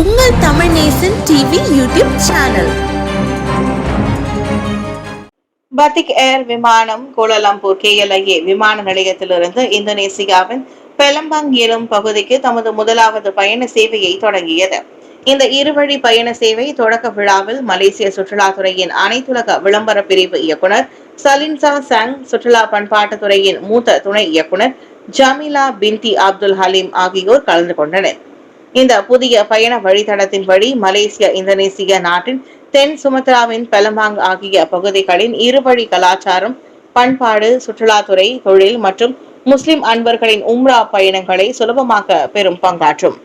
உங்கள் Tamil Nesan TV YouTube channel. Batik Air விமானம் Kuala Lumpur KLIA விமான நிலையத்திலிருந்து இந்தோனேசியாவின் பெலம்பாங் எனும் பகுதிக்கு தமது முதலாவது பயண சேவையை தொடங்கியது. இந்த இருவழி பயண சேவை தொடக்க விழாவில் மலேசிய சுற்றுலாத்துறையின் அனைத்துலக விளம்பர பிரிவு இயக்குனர் சலின்சா சங் சுற்றுலா பண்பாட்டுத்துறையின் மூத்த துணை இயக்குனர் ஜமீலா பின்தி அப்துல் ஹலீம் ஆகியோர் கலந்து கொண்டனர். இந்த புதிய பயண வழித்தடத்தின் வழி மலேசிய இந்தோனேசிய நாட்டின் தென் சுமத்ராவின் பெலமாங் ஆகிய பகுதிகளின் இருவழி கலாச்சாரம் பண்பாடு சுற்றுலாத்துறை தொழில் மற்றும் முஸ்லிம் அன்பர்களின் உம்ரா பயணங்களை சுலபமாக்க பெரும் பங்காற்றும்.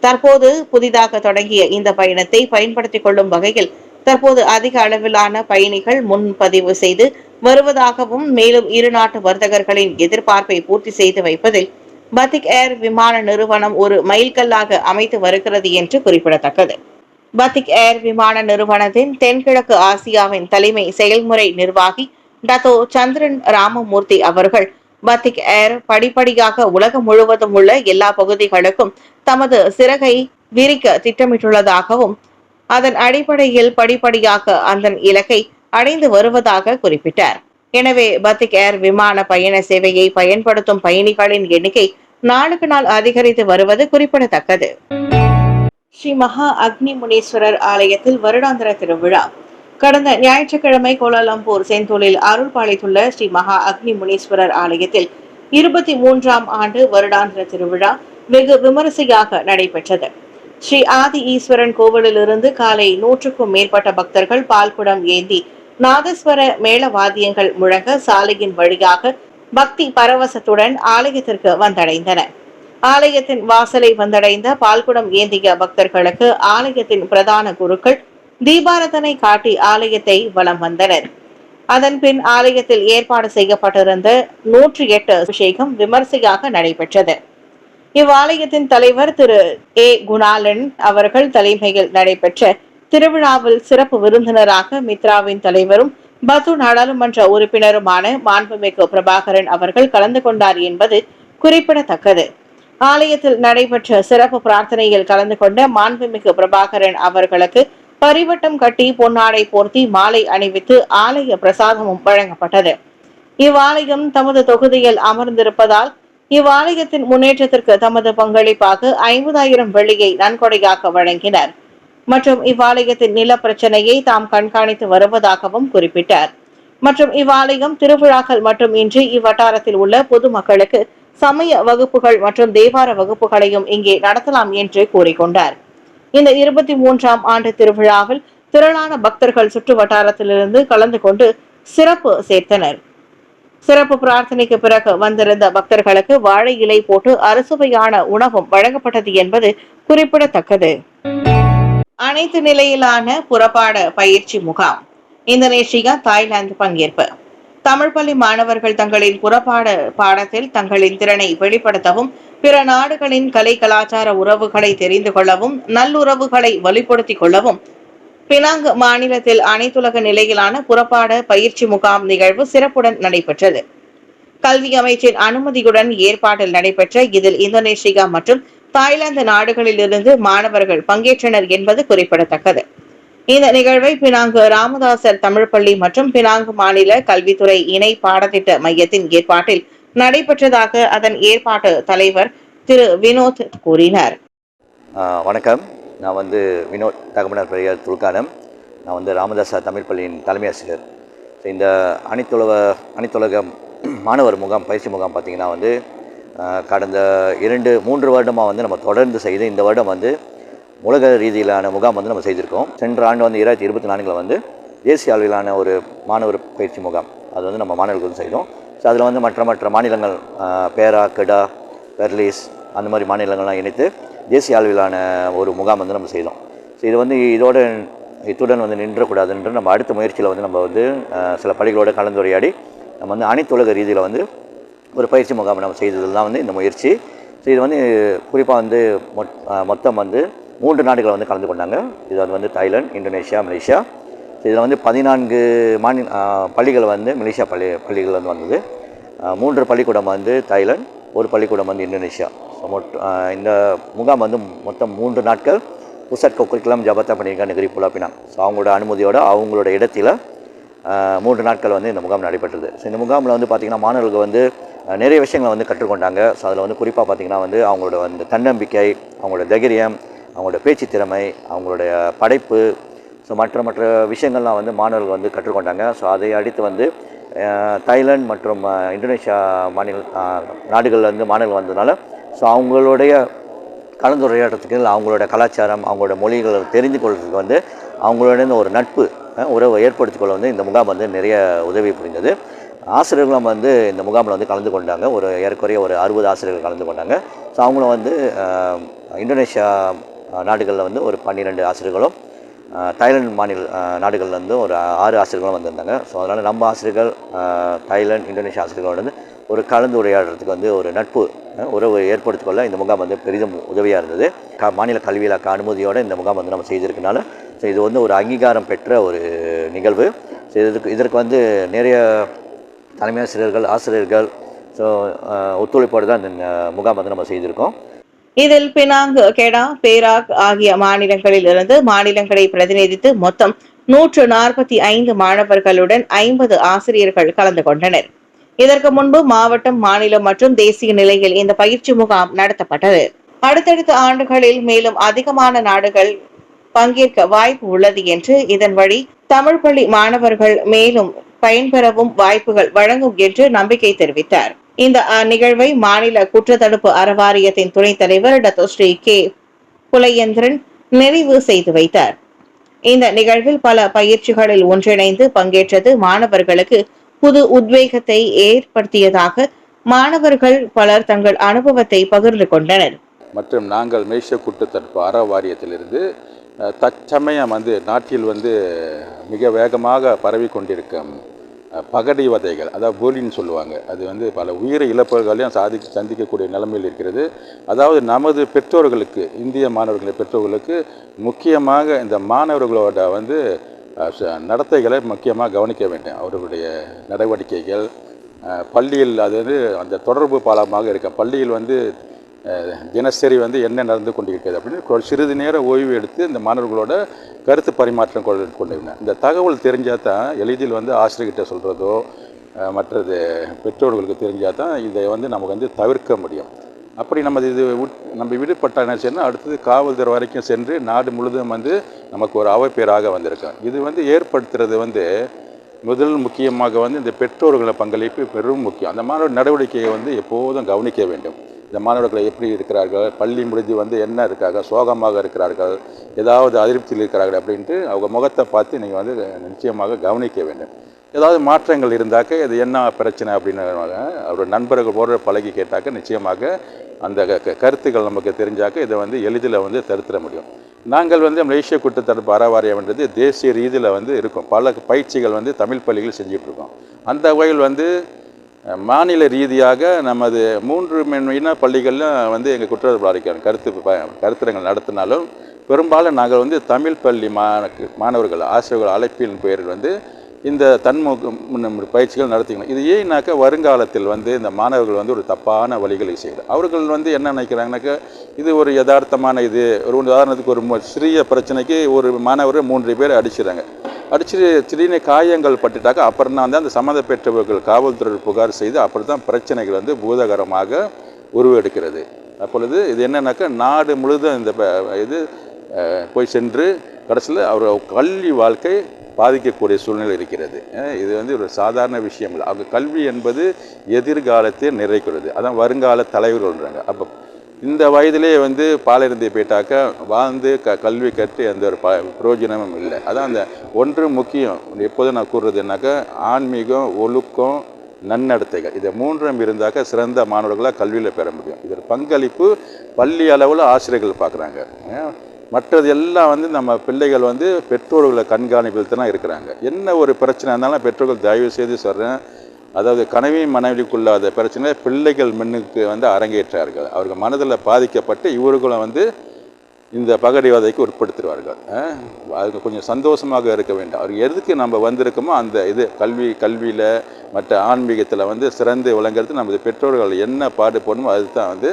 தற்போது புதிதாக தொடங்கிய இந்த பயணத்தை பயன்படுத்திக் கொள்ளும் வகையில் தற்போது அதிக அளவிலான பயணிகள் முன்பதிவு செய்து வருவதாகவும் மேலும் இரு நாட்டு வர்த்தகர்களின் எதிர்பார்ப்பை பூர்த்தி செய்து வைப்பதில் பத்திக் ஏர் விமான நிறுவனம் ஒரு மைல்கல்லாக அமைத்து வருகிறது என்று குறிப்பிடத்தக்கது. பத்திக் ஏர் விமான நிறுவனத்தின் தென்கிழக்கு ஆசியாவின் தலைமை செயல்முறை நிர்வாகி டத்தோ சந்திரன் ராமமூர்த்தி அவர்கள் பத்திக் ஏர் படிப்படியாக உலகம் முழுவதும் உள்ள எல்லா பகுதிகளுக்கும் தமது சிறகை விரிக்க திட்டமிட்டுள்ளதாகவும் அதன் அடிப்படையில் படிப்படியாக அந்த இலக்கை அடைந்து வருவதாக குறிப்பிட்டார். எனவே பத்திக் ஏர் விமான பயண சேவையை பயன்படுத்தும் பயணிகளின் எண்ணிக்கை நாளுக்கு நாள் அதிகரித்து வருவது குறிப்பிடத்தக்கது. ஸ்ரீ மகா அக்னி முனீஸ்வரர் ஆலயத்தில் வருடாந்திர திருவிழா. கடந்த ஞாயிற்றுக்கிழமை கோலாலம்பூர் செந்தூலில் அருள் பாலித்துள்ள ஸ்ரீ மகா அக்னி முனீஸ்வரர் ஆலயத்தில் இருபத்தி மூன்றாம் ஆண்டு வருடாந்திர திருவிழா வெகு விமரிசையாக நடைபெற்றது. ஸ்ரீ ஆதி ஈஸ்வரன் கோவிலிலிருந்து காலை நூற்றுக்கும் மேற்பட்ட பக்தர்கள் பால்குடம் ஏந்தி நாதஸ்வர மேளவாத்தியங்கள் முழங்க சாலையின் வழியாக பக்தி பரவசத்துடன் ஆலயத்திற்கு வந்தடைந்தனர் ஆலயத்தின் வாசலை வந்தடைந்த பால்குடம் ஏந்திய பக்தர்களுக்கு ஆலயத்தின் பிரதான குருக்கள் தீபாரதனை காட்டி ஆலயத்தை வலம் வந்தனர். அதன் பின் ஆலயத்தில் ஏற்பாடு செய்யப்பட்டிருந்த நூற்றி எட்டு அபிஷேகம் விமர்சையாக நடைபெற்றது. இவ்வாலயத்தின் தலைவர் திரு. ஏ. குணாலன் அவர்கள் தலைமையில் நடைபெற்ற திருவிழாவில் சிறப்பு விருந்தினராக மித்ராவின் தலைவரும் பத்து நாடாளுமன்ற உறுப்பினருமான மாண்புமிகு பிரபாகரன் அவர்கள் கலந்து கொண்டார் என்பது குறிப்பிடத்தக்கது. ஆலயத்தில் நடைபெற்ற சிறப்பு பிரார்த்தனையில் கலந்து கொண்ட மாண்புமிகு பிரபாகரன் அவர்களுக்கு பரிவட்டம் கட்டி பொன்னாடை போர்த்தி மாலை அணிவித்து ஆலய பிரசாதமும் வழங்கப்பட்டது. இவ்வாலயம் தமது தொகுதியில் அமர்ந்திருப்பதால் இவ்வாலயத்தின் முன்னேற்றத்திற்கு தமது பங்களிப்பாக ஐம்பதாயிரம் வெள்ளியை நன்கொடையாக வழங்கினர். மற்றும் இவ்வாலயத்தின் நில பிரச்சனையை தாம் கண்காணித்து வருவதாகவும் குறிப்பிட்டார். மற்றும் இவ்வாலயம் திருவிழாக்கள் மட்டுமின்றி இவ்வட்டாரத்தில் உள்ள பொதுமக்களுக்கு சமய வகுப்புகள் மற்றும் தேவார வகுப்புகளையும் இங்கே நடத்தலாம் என்று கூறிக்கொண்டார். இந்த இருபத்தி மூன்றாம் ஆண்டு திருவிழாவில் திரளான பக்தர்கள் சுற்று வட்டாரத்திலிருந்து கலந்து கொண்டு சிறப்பு சேர்த்தனர். சிறப்பு பிரார்த்தனைக்கு பிறகு வந்திருந்த பக்தர்களுக்கு வாழை இலை போட்டு அறுசுவையான உணவும் வழங்கப்பட்டது என்பது குறிப்பிடத்தக்கது. அனைத்து நிலையிலான புறப்பாட பயிற்சி முகாம். இந்தோனேஷியா தாய்லாந்து பங்கேற்பு. தமிழ் பள்ளி மாணவர்கள் தங்களின் புறப்பாட பாடத்தில் தங்களின் திறனை வெளிப்படுத்தவும் பிற நாடுகளின் கலை கலாச்சார உறவுகளை தெரிந்து கொள்ளவும் நல்லுறவுகளை வலுப்படுத்திக் கொள்ளவும் பினாங் மாநிலத்தில் அனைத்துலக நிலையிலான புறப்பாட பயிற்சி முகாம் நிகழ்வு சிறப்புடன் நடைபெற்றது. கல்வி அமைச்சின் அனுமதியுடன் ஏற்பாட்டில் நடைபெற்ற இதில் இந்தோனேஷியா மற்றும் தாய்லாந்து நாடுகளிலிருந்து மாணவர்கள் பங்கேற்றனர் என்பது குறிப்பிடத்தக்கது. இந்த நிகழ்வை பினாங்கு ராமதாசர் தமிழ் பள்ளி மற்றும் பினாங்கு மாநில கல்வித்துறை இணை பாடத்திட்ட மையத்தின் ஏற்பாட்டில் நடைபெற்றதாக அதன் ஏற்பாட்டு தலைவர் திரு வினோத் கூறினார். வணக்கம். நான் வந்து வினோத் தகமனர் பெரியார் துல்கானம். நான் வந்து ராமதாசா தமிழ் பள்ளியின் தலைமை ஆசிரியர். இந்த அனைத்துலக அனைத்துலக மாணவர் முகாம் பயிற்சி முகாம் பார்த்திங்கன்னா வந்து கடந்த இரண்டு மூன்று வருடமாக வந்து நம்ம தொடர்ந்து செய்து இந்த வருடம் வந்து உலக ரீதியிலான முகாம் வந்து நம்ம செய்திருக்கோம். சென்ற ஆண்டு வந்து இரண்டாயிரத்தி இருபத்தி நான்கில் வந்து தேசிய அளவிலான ஒரு மாணவர் பயிற்சி முகாம். அது வந்து நம்ம மாணவர்களுக்கு வந்து செய்தோம். ஸோ அதில் வந்து மற்ற மற்ற மாநிலங்கள் பேரா கெடா பெர்லிஸ் அந்த மாதிரி மாநிலங்கள்லாம் இணைத்து தேசிய அளவிலான ஒரு முகாம் வந்து நம்ம செய்தோம். ஸோ இது வந்து இதோட இத்துடன் வந்து நின்றக்கூடாதுன்ற நம்ம அடுத்த முயற்சியில் வந்து நம்ம வந்து சில பள்ளிகளோட கலந்துரையாடி நம்ம வந்து அனைத்து உலக ரீதியில் வந்து ஒரு பயிற்சி முகாம் நம்ம செய்தது தான் வந்து இந்த முயற்சி. ஸோ இது வந்து குறிப்பாக வந்து மொத்தம் வந்து மூன்று நாடுகளை வந்து கலந்து கொண்டாங்க. இது வந்து தாய்லாந்து இந்தோனேஷியா மலேசியா. இதில் வந்து பதினான்கு மாநில பள்ளிகள் வந்து மலேசியா பள்ளி பள்ளிகள் வந்து வந்தது. மூன்று பள்ளிக்கூடம் வந்து தாய்லாந்து ஒரு பள்ளிக்கூடம் வந்து இந்தோனேஷியா. ஸோ மொட் இந்த முகாம் வந்து மொத்தம் மூன்று நாட்கள். புசட் கொக்குரிக்குலம் ஜபத்தா பண்ணியிருக்கா நெகிரி புலாப்பினாங்க ஸோ அவங்களோட அனுமதியோடு அவங்களோட இடத்தில் மூன்று நாட்கள் வந்து இந்த முகாம் நடைபெற்றது. ஸோ இந்த முகாமில் வந்து பார்த்திங்கன்னா மாணவர்களுக்கு வந்து நிறைய விஷயங்களை வந்து கற்றுக்கொண்டாங்க. ஸோ அதில் வந்து குறிப்பாக பார்த்திங்கன்னா வந்து அவங்களோட வந்து தன்னம்பிக்கை அவங்களோட தைரியம் அவங்களோட பேச்சு திறமை அவங்களுடைய படைப்பு ஸோ மற்ற மற்ற விஷயங்கள்லாம் வந்து மாணவர்கள் வந்து கற்றுக்கொண்டாங்க. ஸோ அதை அடுத்து வந்து தாய்லாந்து மற்றும் இந்தோனேஷியா மாநில நாடுகள்லேருந்து மாணவர்கள் வந்ததுனால ஸோ அவங்களுடைய கலந்துரையாடுறதுக்கு அவங்களோட கலாச்சாரம் அவங்களோட மொழிகளை தெரிந்து கொள்றதுக்கு வந்து அவங்களோட ஒரு நட்பு உறவை ஏற்படுத்திக்கொள்ள வந்து இந்த முகாம் வந்து நிறைய உதவி புரிந்தது. ஆசிரியர்களும் வந்து இந்த முகாமில் வந்து கலந்து கொண்டாங்க. ஒரு ஏறக்குறைய ஒரு அறுபது ஆசிரியர்கள் கலந்து கொண்டாங்க. ஸோ அவங்களும் வந்து இந்தோனேஷியா நாடுகளில் வந்து ஒரு பன்னிரெண்டு ஆசிரியர்களும் அஹ், தாய்லாந்து மாநில நாடுகள்லேருந்து ஒரு ஆறு ஆசிரியர்களும் வந்திருந்தாங்க. ஸோ அதனால் நம்ம ஆசிரியர்கள் அஹ், தாய்லாந்து இந்தோனேஷியா ஆசிரியர்களோட வந்து ஒரு கலந்து உரையாடுறதுக்கு வந்து ஒரு நட்பு உறவு ஏற்படுத்திக் கொள்ள இந்த முகாம் வந்து பெரிதும் உதவியாக இருந்தது. க மாநில கல்வி இலாக்க அனுமதியோடு இந்த முகாம் வந்து நம்ம செய்திருக்கனால ஸோ இது வந்து ஒரு அங்கீகாரம் பெற்ற ஒரு நிகழ்வு. ஸோ இதற்கு இதற்கு வந்து நிறைய தலைமை ஆசிரியர்கள் ஆசிரியர்கள் ஸோ ஒத்துழைப்போடு தான் இந்த முகாம் வந்து நம்ம செய்திருக்கோம். இதில் பினாங் கெடா பேராக் ஆகிய மாநிலங்களில் இருந்து மாநிலங்களை பிரதிநிதித்து மொத்தம் நூற்று நாற்பத்தி ஐந்து மாணவர்களுடன் ஐம்பது ஆசிரியர்கள் கலந்து கொண்டனர். இதற்கு முன்பு மாவட்டம் மாநிலம் மற்றும் தேசிய நிலையில் இந்த பயிற்சி முகாம் நடத்தப்பட்டது. அடுத்தடுத்த ஆண்டுகளில் மேலும் அதிகமான நாடுகள் பங்கேற்க வாய்ப்பு உள்ளது என்று இதன் வழி தமிழ் பள்ளி மாணவர்கள் மேலும் பயன்பெறவும் வாய்ப்புகள் வழங்கும் என்று நம்பிக்கை தெரிவித்தார். இந்த நிகழ்வை மாநில குற்றத்தடுப்பு அறவாரியத்தின் துணைத் தலைவர் டாக்டர் ஸ்ரீ கே. புலையந்திரன் நிறைவு செய்து வைத்தார். இந்த நிகழ்வில் பல பயிற்சிகளில் ஒன்றிணைந்து பங்கேற்றது மாணவர்களுக்கு புது உத்வேகத்தை ஏற்படுத்தியதாக மாணவர்கள் பலர் தங்கள் அனுபவத்தை பகிர்ந்து கொண்டனர். மற்றும் நாங்கள் மேய்ச்ச கூட்டத்தடுப்பு அற வாரியத்திலிருந்து தற்சமயம் வந்து நாட்டில் வந்து மிக வேகமாக பரவி கொண்டிருக்கும் பகடை வதைகள் அதாவது போலின்னு சொல்லுவாங்க. அது வந்து பல உயிரை இழப்புகளையும் சாதி சந்திக்கக்கூடிய நிலைமையில் இருக்கிறது. அதாவது நமது பெற்றோர்களுக்கு இந்திய மாணவர்களின் பெற்றோர்களுக்கு முக்கியமாக இந்த மாணவர்களோட வந்து ச- நடத்தைகளை முக்கியமாக கவனிக்க வேண்டும். அவர்களுடைய நடவடிக்கைகள் பள்ளியில் அது வந்து அந்த தொடர்பு பாலமாக இருக்க பள்ளியில் வந்து தினசரி வந்து என்ன நடந்து கொண்டிருக்கிறது அப்படின்னு சிறிது நேரம் ஓய்வு எடுத்து இந்த மாணவர்களோட கருத்து பரிமாற்றம் கொண்டு கொண்டிருந்தேன். இந்த தகவல் தெரிஞ்சால் தான் எளிதில் வந்து ஆசிரியர்கிட்ட சொல்கிறதோ மற்றது பெற்றோர்களுக்கு தெரிஞ்சால் தான் இதை வந்து நமக்கு வந்து தவிர்க்க முடியும். அப்படி நம்ம இது விட்- நம்ம விடுபட்ட என்ன செய்யணும் அடுத்தது காவல்துறை வரைக்கும் சென்று நாடு முழுதும் வந்து நமக்கு ஒரு அவப்பேராக வந்திருக்கோம். இது வந்து ஏற்படுத்துறது வந்து முதல் முக்கியமாக வந்து இந்த பெற்றோர்களை பங்களிப்பு பெரும் முக்கியம். அந்த மாதிரி நடவடிக்கையை வந்து எப்போதும் கவனிக்க வேண்டும். இந்த மாணவர்கள் எப்படி இருக்கிறார்கள் பள்ளி முடிஞ்சு வந்து என்ன இருக்காங்க சோகமாக இருக்கிறார்கள் ஏதாவது அதிருப்தியில் இருக்கிறார்கள் அப்படின்ட்டு அவங்க முகத்தை பார்த்து நீங்கள் வந்து நிச்சயமாக கவனிக்க வேண்டும். ஏதாவது மாற்றங்கள் இருந்தாக்க இது என்ன பிரச்சனை அப்படின்னு அவரோட நண்பர்கள் போடுற பழகி கேட்டாக்க நிச்சயமாக அந்த க- க- கருத்துக்கள் நமக்கு தெரிஞ்சாக்க இதை வந்து எளிதில் வந்து தருத்திட முடியும். நாங்கள் வந்து மலேசிய குற்றத்தடுப்பு அறவாரியம்ன்றது தேசிய ரீதியில் வந்து இருக்கும். பல பயிற்சிகள் வந்து தமிழ் பள்ளிகள் செஞ்சிட்ருக்கோம் அந்த வகையில் வந்து மாநில ரீதியாக நமது மூன்று மென்மையின பள்ளிகளில் வந்து எங்கள் குற்றவாளி அறிக்கை கருத்து கருத்தரங்கள் நடத்தினாலும் பெரும்பாலும் நாங்கள் வந்து தமிழ் பள்ளி மாண மாணவர்கள் ஆசிரியர்கள் அழைப்பின் பேரில் வந்து இந்த தன்முக பயிற்சிகள் நடத்திக்கணும். இது ஏன்னாக்கா வருங்காலத்தில் வந்து இந்த மாணவர்கள் வந்து ஒரு தப்பான வழிகளை செய்யலாம் அவர்கள் வந்து என்ன நினைக்கிறாங்கனாக்கா இது ஒரு யதார்த்தமான இது ஒரு உதாரணத்துக்கு ஒரு சிறிய பிரச்சனைக்கு ஒரு மாணவர் மூன்று பேர் அடிச்சிடுறாங்க. அடிச்சு திடீர்னு காயங்கள் பட்டுட்டாக்க அப்புறம் தான் வந்து அந்த சம்மந்தப்பெற்றவர்கள் காவல்துறை புகார் செய்து அப்புறம் தான் பிரச்சனைகள் வந்து பூதகரமாக உருவெடுக்கிறது. அப்பொழுது இது என்னன்னாக்கா நாடு முழுதும் இந்த இது போய் சென்று கடைசியில் அவர் கல்வி வாழ்க்கை பாதிக்கக்கூடிய சூழ்நிலை இருக்கிறது. இது வந்து ஒரு சாதாரண விஷயம் இல்லை. அவங்க கல்வி என்பது எதிர்காலத்தை நிறைக்கிறது. அதான் வருங்கால தலைவர்கள்ன்றாங்க. அப்போ இந்த வயதிலே வந்து பாலிருந்தி போயிட்டாக்கா வாழ்ந்து க கல்வி கற்று எந்த ஒரு ப பிரயோஜனமும் இல்லை. அதான் அந்த ஒன்று முக்கியம். எப்போதும் நான் கூறுறதுனாக்கா ஆன்மீகம் ஒழுக்கம் நன்னடத்தைகள். இதை மூன்றும் இருந்தாக்க சிறந்த மாணவர்களாக கல்வியில் பெற முடியும். இதோட பங்களிப்பு பள்ளி அளவில் ஆசிரியர்கள் பார்க்குறாங்க மற்றது எல்லாம் வந்து நம்ம பிள்ளைகள் வந்து பெற்றோர்களை கண்காணிப்பில் தான் இருக்கிறாங்க. என்ன ஒரு பிரச்சனை இருந்தாலும் பெற்றோர்கள் தயவு செய்து சொல்கிறேன் அதாவது கனவி மனைவிக்குள்ளாத பிரச்சனை பிள்ளைகள் மின்னுக்கு வந்து அரங்கேற்றார்கள். அவர்கள் மனதில் பாதிக்கப்பட்டு இவர்களும் வந்து இந்த பகடிவாதைக்கு உட்படுத்துவார்கள். அதுக்கு கொஞ்சம் சந்தோஷமாக இருக்க வேண்டும். அவர் எதுக்கு நம்ம வந்திருக்கோமோ அந்த இது கல்வி கல்வியில் மற்ற ஆன்மீகத்தில் வந்து சிறந்து விளங்குறது நமது பெற்றோர்கள் என்ன பாடுபடணுமோ அதுதான் வந்து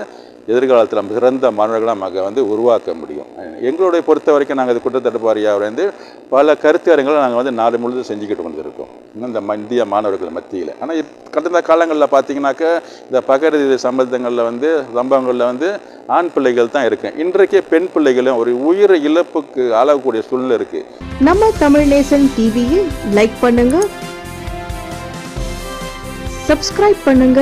எதிர்காலத்தில் நம்ம சிறந்த மாணவர்களாக நம்ம வந்து உருவாக்க முடியும். எங்களுடைய பொறுத்த வரைக்கும் நாங்கள் இது குற்றத்தடுப்பு வாரியாக வந்து பல கருத்தரங்களை நாங்கள் வந்து நாடு முழுதும் செஞ்சுக்கிட்டு வந்திருக்கோம். இன்னும் இந்த இந்திய மாணவர்கள் மத்தியில். ஆனால் கடந்த காலங்களில் பார்த்தீங்கன்னாக்க இந்த பகரதி சம்பந்தங்களில் வந்து சம்பவங்களில் வந்து ஆண் பிள்ளைகள் தான் இருக்கு. இன்றைக்கே பெண் பிள்ளைகளும் ஒரு உயிர் இழப்புக்கு ஆளாகக்கூடிய சூழ்நிலை இருக்குது நம்ம தமிழ் நேசன் டிவியை லைக் பண்ணுங்க. சப்ஸ்கிரைப் பண்ணுங்க.